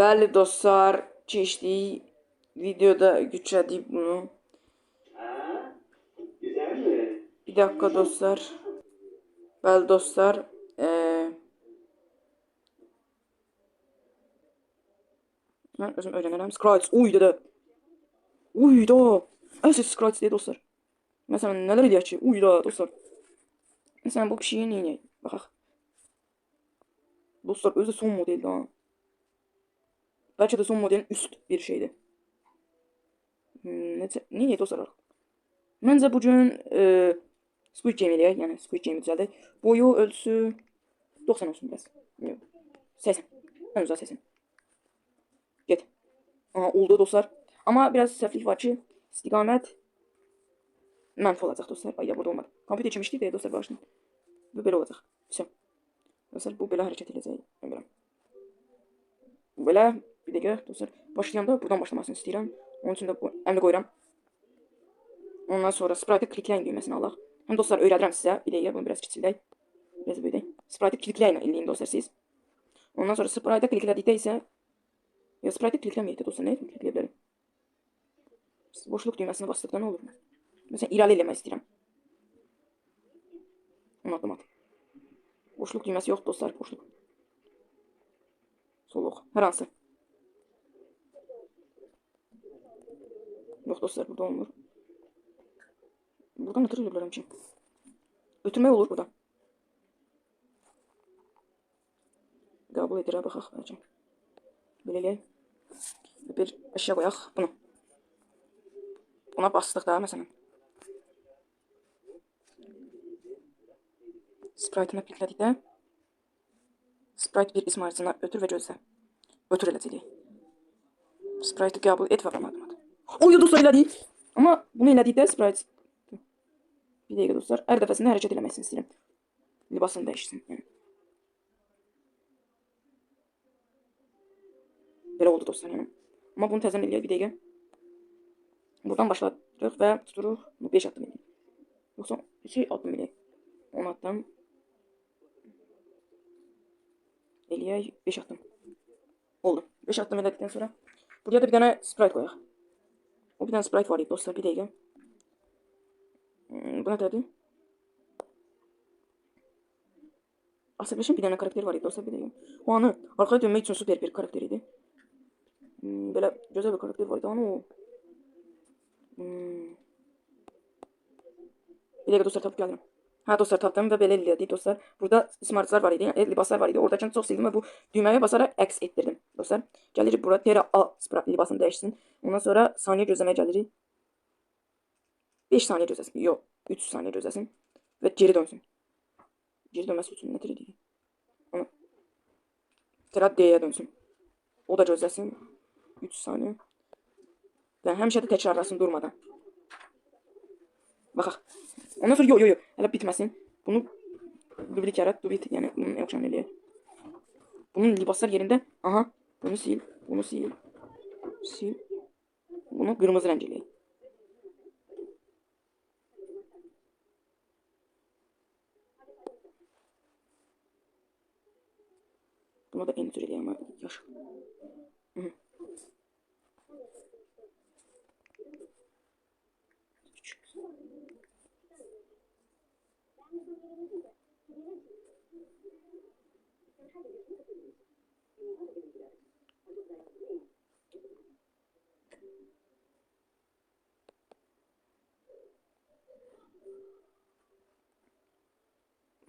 Bəli dostlar, keçdik videoda güclədik bunu. Bir dakika dostlar. Bəli dostlar, eee Mən özüm öyrənərəm. Scratch, uy dedə. Uy da. Əsas Scratch deyə dostlar. Məsələn, nələr edək ki? Uy da dostlar. Məsələn, bu nə edək? Baxaq. Dostlar, özü son modeldir ha. Bəlkə də son modelin üst bir şeydir. Hmm, Necə, niyə dost ararıq? Məncə bugün e, Squid Game eləyək, yəni Squid Game düzəldək. Boyu, ölçüsü 90 olsun biraz. 80. Ən uzaq 80. Get. Aha, oldu dostlar. Amma biraz səhvlik var ki, istiqamət mənfi olacaq dostlar. Ay, ya burada olmadı. Kompüter kimişdi deyə dostlar bağışlayın. Bu belə olacaq. Vəsəl. Dostlar, bu belə hərəkət edəcək. Bilmirəm. Belə bir dəqiqə dostlar. Başlayanda buradan başlamasını istəyirəm. Onun üçün də bu əmri qoyuram. Ondan sonra sprite klikləyin düyməsini alaq. Həm dostlar öyrədirəm sizə. Bir dəqiqə bunu biraz kiçildək. Biraz böyüdək. Sprite klikləyin eləyin dostlar siz. Ondan sonra sprite kliklədikdə isə ya sprite klikləməyək də dostlar. Nə etmək klikləyə bilərim? Boşluq düyməsini basdıqda nə olur? Məsələn irəli eləmək istəyirəm. Addım at. Boşluq düyməsi yoxdur dostlar, boşluq. Soluq. Hər hansı. Yox dostlar, burada olmur. Buradan ötürü elə bilərəm ki. Ötürmək olur burada. Qəbul edirə baxaq bəlkə. Belə eləyək. Bir əşya qoyaq bunu. Buna bastıq da məsələn. Sprite'ına klikledikdə Sprite bir ism arasına ötür və gözlə. Ötür eləcəyik. Sprite'ı qəbul et və bana Oy dostlar elədik. Amma bunu elədikdə Sprite bir dəqiqə dostlar, hər dəfəsində hərəkət eləməsini istəyirəm. Libasını dəyişsin. Yəni. Belə oldu dostlar yəni. Amma bunu təzəm eləyək bir dəqiqə. Buradan başladıq və tuturuq 5 addım eləyək. Yoxsa 2 addım eləyək. 10 addım. Eləyək 5 addım. Oldu. 5 addım elədikdən sonra buraya da bir dənə sprite qoyaq. O bir dənə sprite var dostlar bir dəqiqə. Hmm, Bu nədədir? Asableşin bir dənə karakter var dostlar bir dəqiqə. O anı arxaya dönmək üçün super bir karakter idi. Hmm, Belə gözəl bir karakter var idi. Anı o. Hmm. Bir dəqiqə dostlar tapıb gəlirəm. Hə dostlar tapdım və belə elədik dostlar. Burada smartlar var idi, yəni libaslar var idi. Oradakını çox sevdim və bu düyməyə basaraq əks etdirdim dostlar. Gəlirik bura Terra A sprat libasını dəyişsin. Ondan sonra saniyə gözləməyə gəlirik. 5 saniyə gözləsin. Yox, 3 saniyə gözləsin və geri dönsün. Geri dönməsi üçün nə dedik? Onu Terra D-yə dönsün. O da gözləsin. 3 saniyə. Və həmişə də təkrarlasın durmadan. Baxaq. Ondan sonra yo yo yo. Hələ bitməsin. Bunu dublik yarat, dublik yəni bunun eləyək. Bunun libaslar yerində. Aha. Bunu sil. Bunu sil. Sil. Bunu qırmızı rəng eləyək. Bunu da en amma yaşıl. Hı -hı.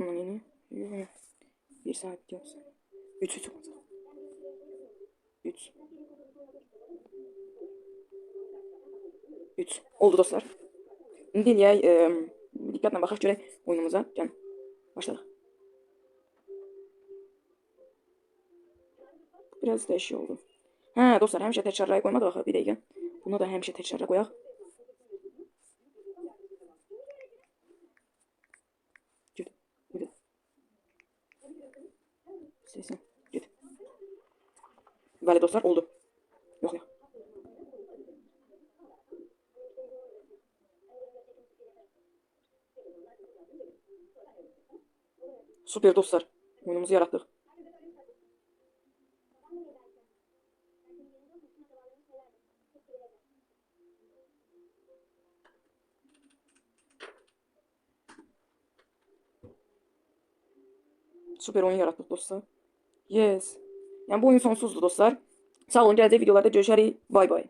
Bunun yeni. Bir saat yoksa. Üç üç olacak. Üç. Üç. Oldu dostlar. İndi eləyək, e, diqqətlə baxaq görək oyunumuza. Gəlin. Başladıq. Biraz dəyişik oldu. Hə, dostlar, həmişə təkrarlaya qoymadıq axı bir dəqiqə. Bunu da həmişə təkrara qoyaq. Sesin. Git. Böyle dostlar oldu. Yok ya. Süper dostlar. Oyunumuzu yarattık. Süper oyun yarattık dostlar. Yes. Yəni bu oyun sonsuzdur dostlar. Sağ olun, gələcək videolarda görüşərik. Bay bay.